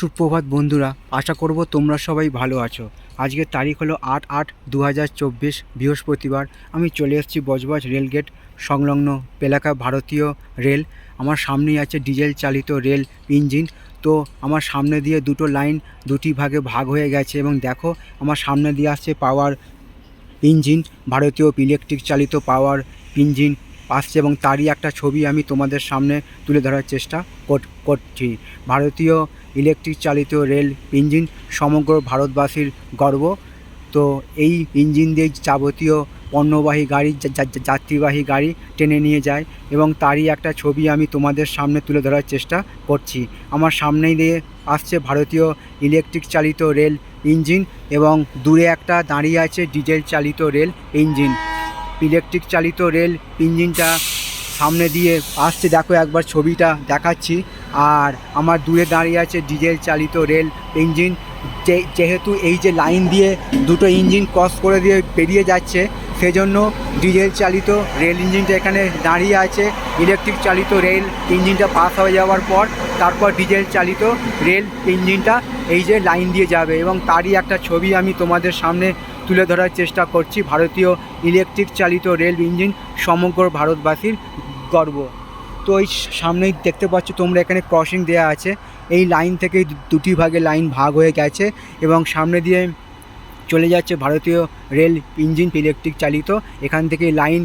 সুপ্রভাত বন্ধুরা, আশা করব তোমরা সবাই ভালো আছো। আজকের তারিখ হলো আট আট দু বৃহস্পতিবার। আমি চলে এসেছি বজবজ রেলগেট সংলগ্ন এলাকা ভারতীয় রেল। আমার সামনেই আছে ডিজেল চালিত রেল ইঞ্জিন। তো আমার সামনে দিয়ে দুটো লাইন, দুটি ভাগে ভাগ হয়ে গেছে এবং দেখো, আমার সামনে দিয়ে আসছে পাওয়ার ইঞ্জিন, ভারতীয় ইলেকট্রিক চালিত পাওয়ার ইঞ্জিন। আসছে এবং তারই একটা ছবি আমি তোমাদের সামনে তুলে ধরার চেষ্টা কর- করছি। ভারতীয় ইলেকট্রিক চালিত রেল ইঞ্জিন সমগ্র ভারতবাসীর গর্ব। তো এই ইঞ্জিন দিয়ে যাবতীয় পণ্যবাহী গাড়ি যাত্রীবাহী গাড়ি টেনে নিয়ে যায় এবং তারই একটা ছবি আমি তোমাদের সামনে তুলে ধরার চেষ্টা করছি। আমার সামনেই দিয়ে আসছে ভারতীয় ইলেকট্রিক চালিত রেল ইঞ্জিন এবং দূরে একটা দাঁড়িয়ে আছে ডিজেল চালিত রেল ইঞ্জিন ইলেকট্রিক চালিত রেল ইঞ্জিনটা সামনে দিয়ে আসছে। দেখো একবার ছবিটা দেখাচ্ছি। আর আমার দূরে দাঁড়িয়ে আছে ডিজেল চালিত রেল ইঞ্জিন যেহেতু এই যে লাইন দিয়ে দুটো ইঞ্জিন ক্রস করে দিয়ে বেরিয়ে যাচ্ছে, সেজন্য ডিজেল চালিত রেল ইঞ্জিনটা এখানে দাঁড়িয়ে আছে। ইলেকট্রিক চালিত রেল ইঞ্জিনটা পাস হয়ে যাওয়ার পর, তারপর ডিজেল চালিত রেল ইঞ্জিনটা এই যে লাইন দিয়ে যাবে। এবং তারই একটা ছবি আমি তোমাদের সামনে তুলে ধরার চেষ্টা করছি ভারতীয় ইলেকট্রিক চালিত রেল ইঞ্জিন সমগ্র ভারতবাসীর গর্ব। তো এই সামনেই দেখতে পাচ্ছ তোমরা এখানে ক্রসিং দেওয়া আছে। এই লাইন থেকেই দুটি ভাগে লাইন ভাগ হয়ে গেছে এবং সামনে দিয়ে চলে যাচ্ছে ভারতীয় রেল ইঞ্জিন ইলেকট্রিক চালিত। এখান থেকে লাইন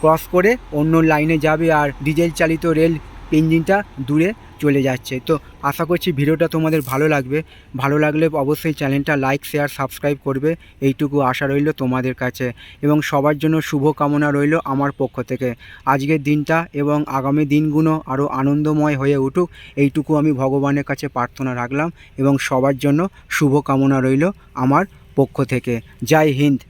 ক্রস করে অন্য লাইনে যাবে আর ডিজেল চালিত রেল ইঞ্জিনটা দূরে চলে যাচ্ছে। তো আশা করছি ভিডিওটা তোমাদের ভালো লাগবে। ভালো লাগলে অবশ্যই চ্যানেলটা লাইক, শেয়ার, সাবস্ক্রাইব করবে। এইটুকু আশা রইল তোমাদের কাছে। এবং সবার জন্য শুভ কামনা রইল আমার পক্ষ থেকে। আজকের দিনটা এবং আগামী দিনগুলো আরও আনন্দময় হয়ে উঠুক, এইটুকু আমি ভগবানের কাছে প্রার্থনা রাখলাম। এবং সবার জন্য শুভ কামনা রইল আমার পক্ষ থেকে। জয় হিন্দ।